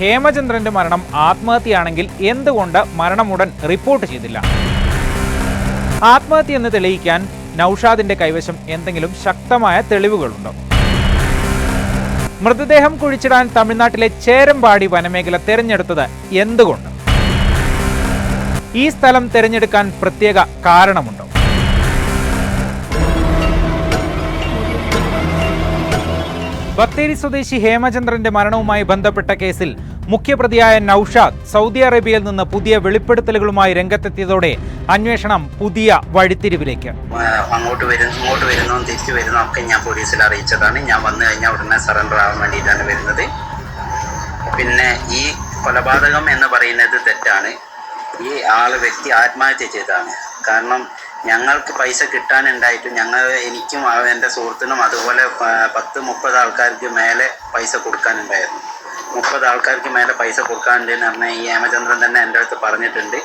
ഹേമചന്ദ്രന്റെ മരണം ആത്മഹത്യയാണെങ്കിൽ എന്തുകൊണ്ട് മരണമുടൻ റിപ്പോർട്ട് ചെയ്തില്ല? ആത്മഹത്യ എന്ന് തെളിയിക്കാൻ നൌഷാദിന്റെ കൈവശം എന്തെങ്കിലും ശക്തമായ തെളിവുകളുണ്ടോ? മൃതദേഹം കുഴിച്ചിടാൻ തമിഴ്നാട്ടിലെ ചേരമ്പാടി വനമേഖല തിരഞ്ഞെടുത്തത് എന്തുകൊണ്ട്? ഈ സ്ഥലം തിരഞ്ഞെടുക്കാൻ പ്രത്യേക കാരണമുണ്ടോ? ബത്തേരി സ്വദേശി ഹേമചന്ദ്രന്റെ മരണവുമായി ബന്ധപ്പെട്ട കേസിൽ മുഖ്യപ്രതിയായ നൌഷാദ് സൗദി അറേബ്യയിൽ നിന്ന് പുതിയ വെളിപ്പെടുത്തലുകളുമായി രംഗത്തെത്തിയതോടെ അന്വേഷണം പുതിയ വഴിത്തിരിവിലേക്ക്. അങ്ങോട്ട് വരുന്നു ഇങ്ങോട്ട് വരുന്നു തിരിച്ചു വരുന്നു ഒക്കെ ഞാൻ പോലീസിൽ അറിയിച്ചതാണ്. ഞാൻ വന്നു കഴിഞ്ഞാൽ ഉടനെ സറണ്ടർ ആവാൻ വേണ്ടിയിട്ടാണ് വരുന്നത്. പിന്നെ ഈ കൊലപാതകം എന്ന് പറയുന്നത് തെറ്റാണ്. ഈ ആൾ വ്യക്തി ആത്മഹത്യ ചെയ്തതാണ്. കാരണം ഞങ്ങൾക്ക് പൈസ കിട്ടാനുണ്ടായിട്ടും ഞങ്ങൾ എനിക്കും എന്റെ സുഹൃത്തിനും അതുപോലെ പത്ത് മുപ്പത് ആൾക്കാർക്ക് മേലെ പൈസ കൊടുക്കാനുണ്ടായിരുന്നു. മുപ്പത് ആൾക്കാർക്ക് മേലെ പൈസ കൊടുക്കാണ്ട് എന്ന് പറഞ്ഞാൽ ഈ ഹേമചന്ദ്രൻ തന്നെ എന്റെ അടുത്ത് പറഞ്ഞിട്ടുണ്ട്.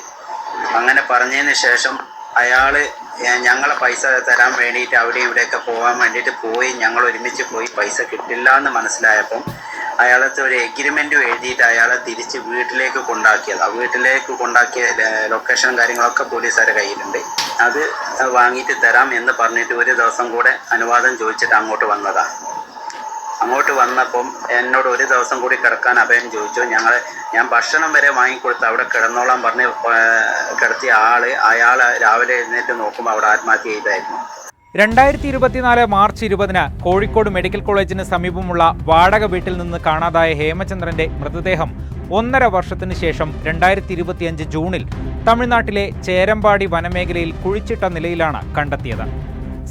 അങ്ങനെ പറഞ്ഞതിന് ശേഷം അയാൾ ഞങ്ങളെ പൈസ തരാൻ വേണ്ടിയിട്ട് അവിടെ ഇവിടെയൊക്കെ പോകാൻ വേണ്ടിയിട്ട് പോയി. ഞങ്ങൾ ഒരുമിച്ച് പോയി പൈസ കിട്ടില്ല എന്ന് മനസ്സിലായപ്പം അയാളത്തെ ഒരു എഗ്രിമെന്റും എഴുതിയിട്ട് അയാളെ തിരിച്ച് വീട്ടിലേക്ക് കൊണ്ടാക്കിയത്. ആ വീട്ടിലേക്ക് കൊണ്ടാക്കിയ ലൊക്കേഷനും കാര്യങ്ങളൊക്കെ പോലീസുകാരെ കയ്യിലുണ്ട്. അത് വാങ്ങിയിട്ട് തരാം എന്ന് പറഞ്ഞിട്ട് ഒരു ദിവസം കൂടെ അനുവാദം ചോദിച്ചിട്ട് അങ്ങോട്ട് വന്നതാണ് അങ്ങോട്ട് വന്നപ്പം എന്നോട് ഒരു ദിവസം കൂടി കിടക്കാൻ അഭയം ചോദിച്ചു. ഞങ്ങൾ ഞാൻ ഭക്ഷണം വരെ വാങ്ങിക്കൊടുത്ത് അവിടെ കിടന്നോളാൻ പറഞ്ഞ് കിടത്തിയ ആൾ അയാൾ രാവിലെ എഴുന്നേറ്റ് നോക്കുമ്പോൾ അവിടെ ആത്മഹത്യ ചെയ്തായിരുന്നു. രണ്ടായിരത്തി ഇരുപത്തിനാല് മാർച്ച് ഇരുപതിന് കോഴിക്കോട് മെഡിക്കൽ കോളേജിന് സമീപമുള്ള വാടക വീട്ടിൽ നിന്ന് കാണാതായ ഹേമചന്ദ്രന്റെ മൃതദേഹം ഒന്നര വർഷത്തിന് ശേഷം രണ്ടായിരത്തി ഇരുപത്തിയഞ്ച് ജൂണിൽ തമിഴ്നാട്ടിലെ ചേരമ്പാടി വനമേഖലയിൽ കുഴിച്ചിട്ട നിലയിലാണ് കണ്ടെത്തിയത്.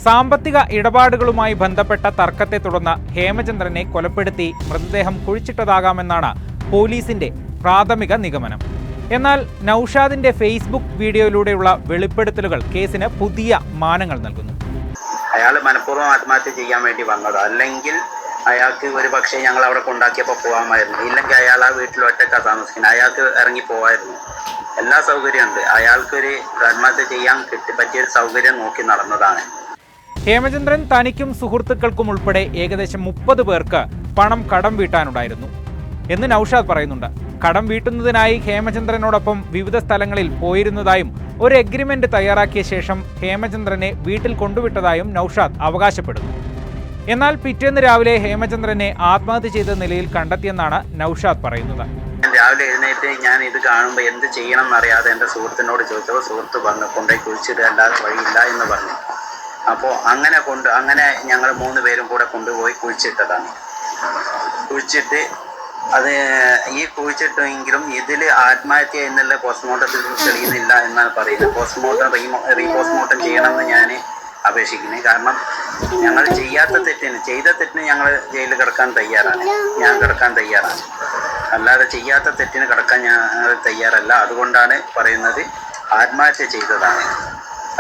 സാമ്പത്തിക ഇടപാടുകളുമായി ബന്ധപ്പെട്ട തർക്കത്തെ തുടർന്ന് ഹേമചന്ദ്രനെ കൊലപ്പെടുത്തി മൃതദേഹം കുഴിച്ചിട്ടതാകാമെന്നാണ് പോലീസിന്റെ പ്രാഥമിക നിഗമനം. എന്നാൽ നൌഷാദിന്റെ ഫേസ്ബുക്ക് വീഡിയോയിലൂടെയുള്ള വെളിപ്പെടുത്തലുകൾ കേസിന് പുതിയ മാനങ്ങൾ നൽകുന്നു. അയാൾ മനഃപൂർവം ആത്മഹത്യ ചെയ്യാൻ വേണ്ടി വന്നത്. അല്ലെങ്കിൽ അയാൾക്ക് ഒരു പക്ഷേ ഞങ്ങൾ അവിടെ കൊണ്ടാക്കിയപ്പോൾ പോകാമായിരുന്നു ഇല്ലെങ്കിൽ അയാൾ ആ വീട്ടിൽ ഒറ്റക്കാ താമസിക്കുന്നത്. അയാൾക്ക് ഇറങ്ങി പോവായിരുന്നു. എല്ലാ സൗകര്യമുണ്ട്. അയാൾക്കൊരു ആത്മഹത്യ ചെയ്യാൻ കിട്ടി പറ്റിയ ഒരു സൗകര്യം നോക്കി നടന്നതാണ്. ഹേമചന്ദ്രൻ തനിക്കും സുഹൃത്തുക്കൾക്കും ഉൾപ്പെടെ ഏകദേശം മുപ്പത് പേർക്ക് പണം കടം വീട്ടാനുണ്ടായിരുന്നു. എന്ന് നൌഷാദ് പറയുന്നുണ്ട്. കടം വീട്ടുന്നതിനായി ഹേമചന്ദ്രനോടൊപ്പം വിവിധ സ്ഥലങ്ങളിൽ പോയിരുന്നതായും ഒരു എഗ്രിമെന്റ് തയ്യാറാക്കിയ ശേഷം ഹേമചന്ദ്രനെ വീട്ടിൽ കൊണ്ടുവിട്ടതായും നൌഷാദ് അവകാശപ്പെടുന്നു. എന്നാൽ പിറ്റേന്ന് രാവിലെ ഹേമചന്ദ്രനെ ആത്മഹത്യ ചെയ്ത നിലയിൽ കണ്ടെത്തിയെന്നാണ് നൌഷാദ് പറയുന്നത്. രാവിലെ എഴുന്നേറ്റ് ഞാൻ ഇത് കാണുമ്പോൾ എന്ത് ചെയ്യണം എന്നറിയാതെ എന്റെ സുഹൃത്തിനോട് ചോദിച്ചപ്പോൾ സുഹൃത്ത് പറഞ്ഞു കൊണ്ടേ കുഴിച്ചിട്ട് അല്ലാതെ വഴിയില്ല എന്ന് പറഞ്ഞു. അപ്പോൾ അങ്ങനെ കൊണ്ട് അങ്ങനെ ഞങ്ങൾ മൂന്ന് പേരും കൂടെ കൊണ്ടുപോയി കുഴിച്ചിട്ടതാണ്. കുഴിച്ചിട്ട് അത് ഈ കുഴിച്ചിട്ടെങ്കിലും ഇതിൽ ആത്മഹത്യ എന്നുള്ള പോസ്റ്റ്മോർട്ടത്തിൽ തെളിയുന്നില്ല എന്നാണ് പറയുന്നത്. പോസ്റ്റ്മോർട്ടം റീമോ റീപോസ്റ്റ്മോർട്ടം ചെയ്യണമെന്ന് ഞാൻ അപേക്ഷിക്കുന്നത് കാരണം ഞങ്ങൾ ചെയ്യാത്ത തെറ്റിന് ചെയ്ത തെറ്റിന് ഞങ്ങൾ ജയിലിൽ കിടക്കാൻ തയ്യാറാണ്. ഞാൻ കിടക്കാൻ തയ്യാറാണ്. അല്ലാതെ ചെയ്യാത്ത തെറ്റിന് കിടക്കാൻ ഞങ്ങൾ തയ്യാറല്ല. അതുകൊണ്ടാണ് പറയുന്നത് ആത്മഹത്യ ചെയ്തതാണ്.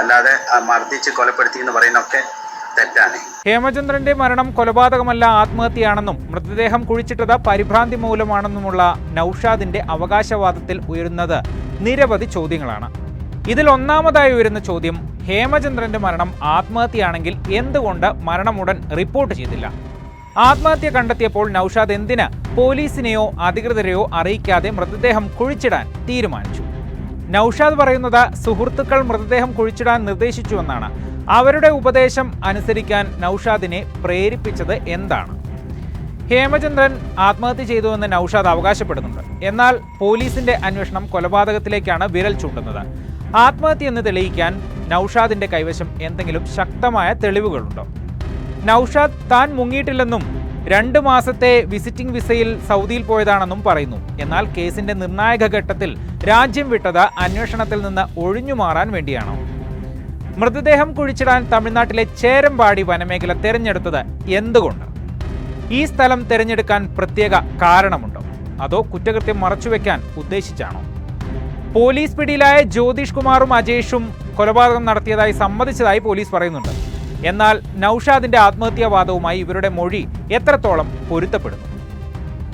അല്ലാതെ മർദ്ദിച്ച് കൊലപ്പെടുത്തി എന്ന് പറയുന്നൊക്കെ തെറ്റാണ്. ഹേമചന്ദ്രന്റെ മരണം കൊലപാതകമല്ല ആത്മഹത്യയാണെന്നും മൃതദേഹം കുഴിച്ചിട്ടത് പരിഭ്രാന്തി മൂലമാണെന്നുമുള്ള നൌഷാദിന്റെ അവകാശവാദത്തിൽ ഉയരുന്നത് നിരവധി ചോദ്യങ്ങളാണ്. ഇതിൽ ഒന്നാമതായി ഉയരുന്ന ചോദ്യം ഹേമചന്ദ്രന്റെ മരണം ആത്മഹത്യയാണെങ്കിൽ എന്തുകൊണ്ട് മരണമുടൻ റിപ്പോർട്ട് ചെയ്തില്ല? ആത്മഹത്യ കണ്ടെത്തിയപ്പോൾ നൌഷാദ് എന്തിന് പോലീസിനെയോ അധികൃതരെയോ അറിയിക്കാതെ മൃതദേഹം കുഴിച്ചിടാൻ തീരുമാനിച്ചു? നൌഷാദ് പറയുന്നത് സുഹൃത്തുക്കൾ മൃതദേഹം കുഴിച്ചിടാൻ നിർദ്ദേശിച്ചുവെന്നാണ്. അവരുടെ ഉപദേശം അനുസരിക്കാൻ നൌഷാദിനെ പ്രേരിപ്പിച്ചത് എന്താണ്? ഹേമചന്ദ്രൻ ആത്മഹത്യ ചെയ്തുവെന്ന് നൌഷാദ് അവകാശപ്പെടുന്നുണ്ട്. എന്നാൽ പോലീസിന്റെ അന്വേഷണം കൊലപാതകത്തിലേക്കാണ് വിരൽ ചൂണ്ടുന്നത്. ആത്മഹത്യ എന്ന് തെളിയിക്കാൻ നൌഷാദിന്റെ കൈവശം എന്തെങ്കിലും ശക്തമായ തെളിവുകളുണ്ടോ? നൌഷാദ് താൻ മുങ്ങിയിട്ടില്ലെന്നും രണ്ട് മാസത്തെ വിസിറ്റിംഗ് വിസയിൽ സൗദിയിൽ പോയതാണെന്നും പറയുന്നു. എന്നാൽ കേസിന്റെ നിർണായക ഘട്ടത്തിൽ രാജ്യം വിട്ടത് അന്വേഷണത്തിൽ നിന്ന് ഒഴിഞ്ഞു മാറാൻ വേണ്ടിയാണോ. മൃതദേഹം കുഴിച്ചിടാൻ തമിഴ്നാട്ടിലെ ചേരമ്പാടി വനമേഖല തിരഞ്ഞെടുത്തത് എന്തുകൊണ്ട്? ഈ സ്ഥലം തിരഞ്ഞെടുക്കാൻ പ്രത്യേക കാരണമുണ്ടോ? അതോ കുറ്റകൃത്യം മറച്ചുവെക്കാൻ ഉദ്ദേശിച്ചാണോ? പോലീസ് പിടിയിലായ ജ്യോതിഷ് കുമാറും അജേഷും കൊലപാതകം നടത്തിയതായി സമ്മതിച്ചതായി പോലീസ് പറയുന്നുണ്ട്. എന്നാൽ നൌഷാദിന്റെ ആത്മഹത്യാവാദവുമായി ഇവരുടെ മൊഴി എത്രത്തോളം പൊരുത്തപ്പെടുന്നു?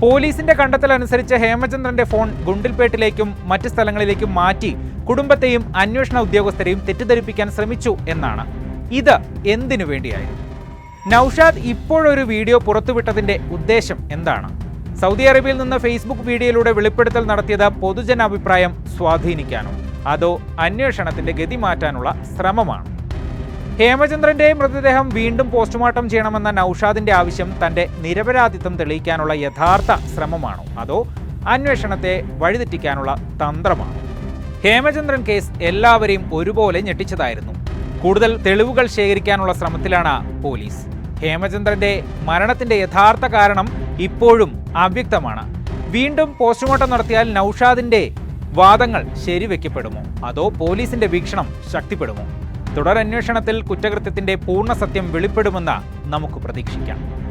പോലീസിന്റെ കണ്ടെത്തലനുസരിച്ച് ഹേമചന്ദ്രന്റെ ഫോൺ ഗുണ്ടിൽപേട്ടിലേക്കും മറ്റ് സ്ഥലങ്ങളിലേക്കും മാറ്റി കുടുംബത്തെയും അന്വേഷണ ഉദ്യോഗസ്ഥരെയും തെറ്റിദ്ധരിപ്പിക്കാൻ ശ്രമിച്ചു എന്നാണ്. ഇത് എന്തിനു വേണ്ടിയായിരുന്നു? നൌഷാദ് ഇപ്പോഴൊരു വീഡിയോ പുറത്തുവിട്ടതിന്റെ ഉദ്ദേശം എന്താണ്? സൗദി അറേബ്യയിൽ നിന്ന് ഫേസ്ബുക്ക് വീഡിയോയിലൂടെ വെളിപ്പെടുത്തൽ നടത്തിയത് പൊതുജനാഭിപ്രായം സ്വാധീനിക്കാനോ അതോ അന്വേഷണത്തിന്റെ ഗതി മാറ്റാനുള്ള ശ്രമമാണ്? ഹേമചന്ദ്രന്റെ മൃതദേഹം വീണ്ടും പോസ്റ്റ്മോർട്ടം ചെയ്യണമെന്ന നൌഷാദിന്റെ ആവശ്യം തന്റെ നിരപരാധിത്വം തെളിയിക്കാനുള്ള യഥാർത്ഥ ശ്രമമാണോ? അതോ അന്വേഷണത്തെ വഴിതെറ്റിക്കാനുള്ള തന്ത്രമാണോ? ഹേമചന്ദ്രൻ കേസ് എല്ലാവരെയും ഒരുപോലെ ഞെട്ടിച്ചതായിരുന്നു. കൂടുതൽ തെളിവുകൾ ശേഖരിക്കാനുള്ള ശ്രമത്തിലാണ് പോലീസ്. ഹേമചന്ദ്രന്റെ മരണത്തിന്റെ യഥാർത്ഥ കാരണം ഇപ്പോഴും അവ്യക്തമാണ്. വീണ്ടും പോസ്റ്റ്മോർട്ടം നടത്തിയാൽ നൌഷാദിന്റെ വാദങ്ങൾ ശരിവെക്കപ്പെടുമോ? അതോ പോലീസിന്റെ വീക്ഷണം ശക്തിപ്പെടുമോ? തുടരന്വേഷണത്തിൽ കുറ്റകൃത്യത്തിന്റെ പൂർണ സത്യം വെളിപ്പെടുമെന്ന് നമുക്ക് പ്രതീക്ഷിക്കാം